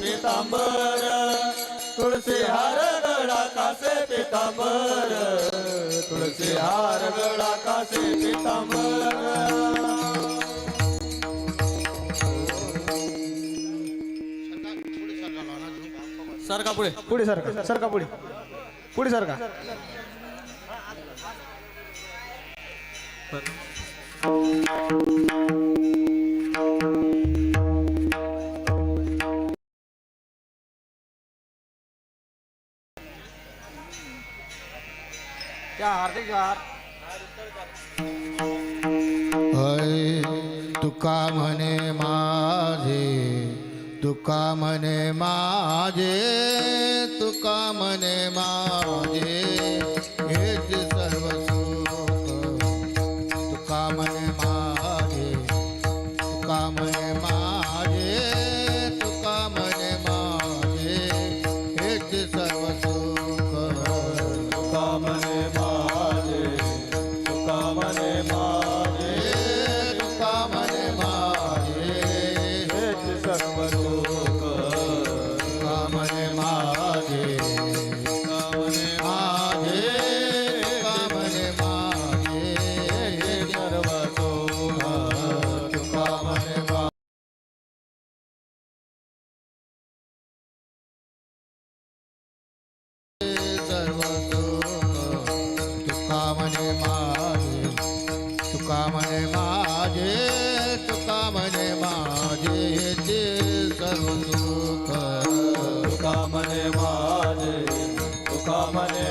पितांबर तुळशी हार गळा कासे पितांबर तुळशी हार गळा कासे पितांबर. सरका पुढे. पुढे सरका सरका पुढे. पुढे सरका त्या हार्दिक हार हय तुका म्हणे माझे तुका म्हणे माझे तुका म्हणे माझे। हेच तुका म्हणे माझे तुका म्हणे माझे तुका म्हणे माझे ते सर्व सुख. तुका म्हणे माझे तुका म्हणे